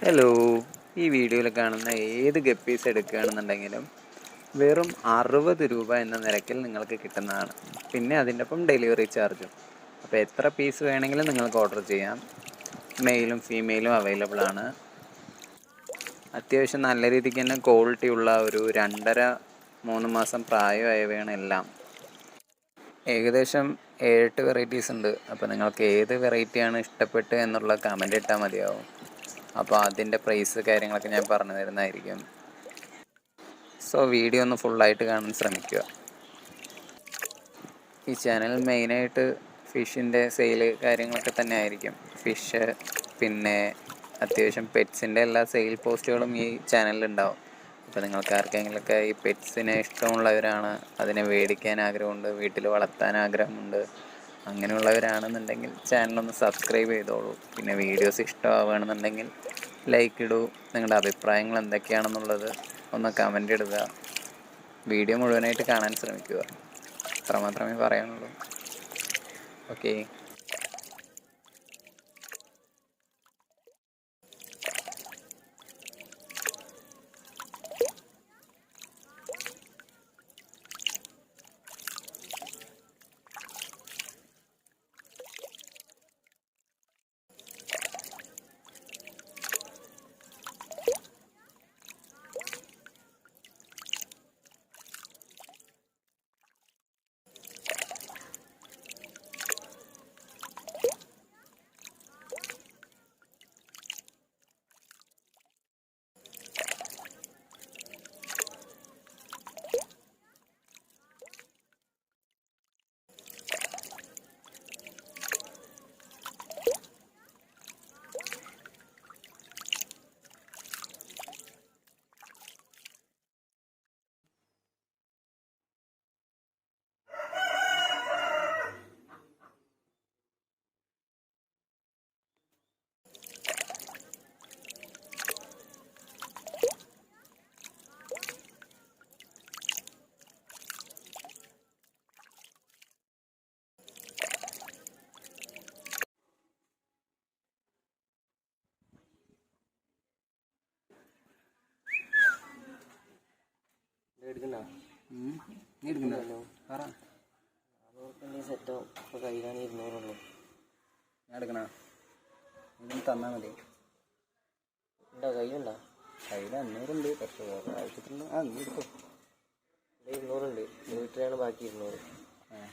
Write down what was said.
Hello ഈ വീഡിയോയിൽ കാണുന്ന ഏത് ഗപ്പീസ് എടുക്കുകയാണെന്നുണ്ടെങ്കിലും വെറും അറുപത് രൂപ എന്ന നിരക്കിൽ നിങ്ങൾക്ക് കിട്ടുന്നതാണ്. പിന്നെ അതിന്റെ ഒപ്പം ഡെലിവറി ചാർജും അപ്പോൾ എത്ര പീസ് വേണമെങ്കിലും നിങ്ങൾക്ക് ഓർഡർ ചെയ്യാം. മെയിലും ഫീമെയിലും അവൈലബിൾ ആണ്. അത്യാവശ്യം നല്ല രീതിക്ക് തന്നെ ക്വാളിറ്റി ഉള്ള ഒരു രണ്ടര മൂന്ന് മാസം പ്രായമായവയാണ് എല്ലാം. ഏകദേശം ഏഴെട്ട് വെറൈറ്റീസ് ഉണ്ട്. അപ്പോൾ നിങ്ങൾക്ക് ഏത് വെറൈറ്റിയാണ് ഇഷ്ടപ്പെട്ട് എന്നുള്ള കമന്റ് ഇട്ടാൽ മതിയാവും. അപ്പോൾ അതിന്റെ പ്രൈസ് കാര്യങ്ങളൊക്കെ ഞാൻ പറഞ്ഞു തരുന്നതായിരിക്കും. സോ വീഡിയോ ഒന്ന് ഫുള്ളായിട്ട് കാണാൻ ശ്രമിക്കുക. ഈ ചാനൽ മെയിനായിട്ട് ഫിഷിന്റെ സെയിൽ കാര്യങ്ങളൊക്കെ തന്നെ ആയിരിക്കും ഫിഷ് പിന്നെ അത്യാവശ്യം പെറ്റ്സിന്റെ എല്ലാ സെയിൽ പോസ്റ്റുകളും ഈ ചാനലിലുണ്ടാവും അപ്പോൾ നിങ്ങൾക്ക് ആർക്കെങ്കിലുമൊക്കെ ഈ പെറ്റ്സിനെ ഇഷ്ടമുള്ളവരാണ് അതിനെ മേടിക്കാൻ ആഗ്രഹമുണ്ട് വീട്ടിൽ വളർത്താൻ ആഗ്രഹമുണ്ട് അങ്ങനെയുള്ളവരാണെന്നുണ്ടെങ്കിൽ ചാനലൊന്ന് സബ്സ്ക്രൈബ് ചെയ്തോളൂ. പിന്നെ വീഡിയോസ് ഇഷ്ടമാവുകയാണെന്നുണ്ടെങ്കിൽ ലൈക്ക് ഇടൂ. നിങ്ങളുടെ അഭിപ്രായങ്ങൾ എന്തൊക്കെയാണെന്നുള്ളത് ഒന്ന് കമന്റ് ഇടുക. വീഡിയോ മുഴുവനായിട്ട് കാണാൻ ശ്രമിക്കുക. അത്രമാത്രമേ പറയാനുള്ളൂ. ഓക്കേ എടുക്കണ്ട. നീ എടുക്കണ്ടോ. പറ. സെറ്റോ ഇപ്പൊ കയ്യിലാണ് ഇരുന്നൂറുള്ളൂ. ഞാൻ എടുക്കണ. ഇതൊന്ന് തന്നാൽ മതി. ഉണ്ടോ? കയ്യിലുണ്ടോ? കയ്യിൽ അഞ്ഞൂറുണ്ട്. പക്ഷേ വേറെ ആവശ്യത്തിലുള്ള ആ നീ എടുക്കോ ഇരുന്നൂറുണ്ട്. വീട്ടിലാണ് ബാക്കി ഇരുന്നൂറ്. ആ.